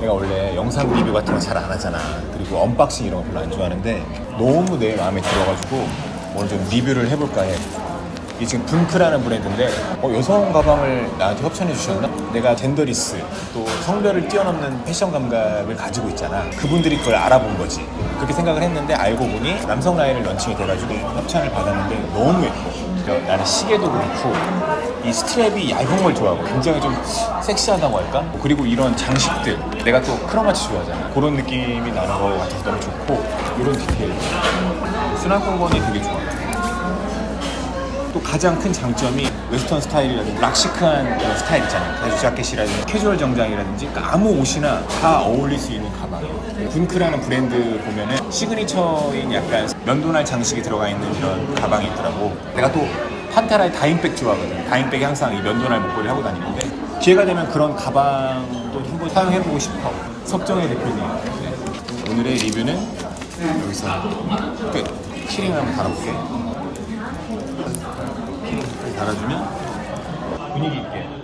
내가 원래 영상 리뷰 같은 거 잘 안 하잖아. 그리고 언박싱 이런 거 별로 안 좋아하는데 너무 내 마음에 들어가지고 오늘 좀 리뷰를 해볼까 해. 이게 지금 분크라는 브랜드인데 어, 여성 가방을 나한테 협찬해 주셨나? 내가 젠더리스 또 성별을 뛰어넘는 패션 감각을 가지고 있잖아. 그분들이 그걸 알아본 거지. 그렇게 생각을 했는데 알고 보니 남성 라인을 런칭이 돼가지고 협찬을 받았는데 너무 예뻐. 그러니까 나는 시계도 그렇고 이 스트랩이 얇은 걸 좋아하고 굉장히 좀 섹시하다고 할까? 그리고 이런 장식들 내가 또 크로마치 좋아하잖아 그런 느낌이 나는 거 같아서 너무 좋고 이런 디테일 수납 공간이 되게 좋아 또 가장 큰 장점이 웨스턴 스타일이라든지 락시크한 스타일 있잖아요. 가죽 자켓이라든지 캐주얼 정장이라든지 그러니까 아무 옷이나 다 어울릴 수 있는 가방이에요. 분크라는 브랜드 보면은 시그니처인 약간 면도날 장식이 들어가 있는 이런 가방이 있더라고. 내가 또 판테라의 다잉백 좋아하거든 다잉백이 항상 이 면도날 목걸이 하고 다니는데 기회가 되면 그런 가방도 한번 사용해보고 싶어. 석정의 대표님. 네. 오늘의 리뷰는 여기서 끝. 키링을 한번 달아볼게 달아주면 분위기 있게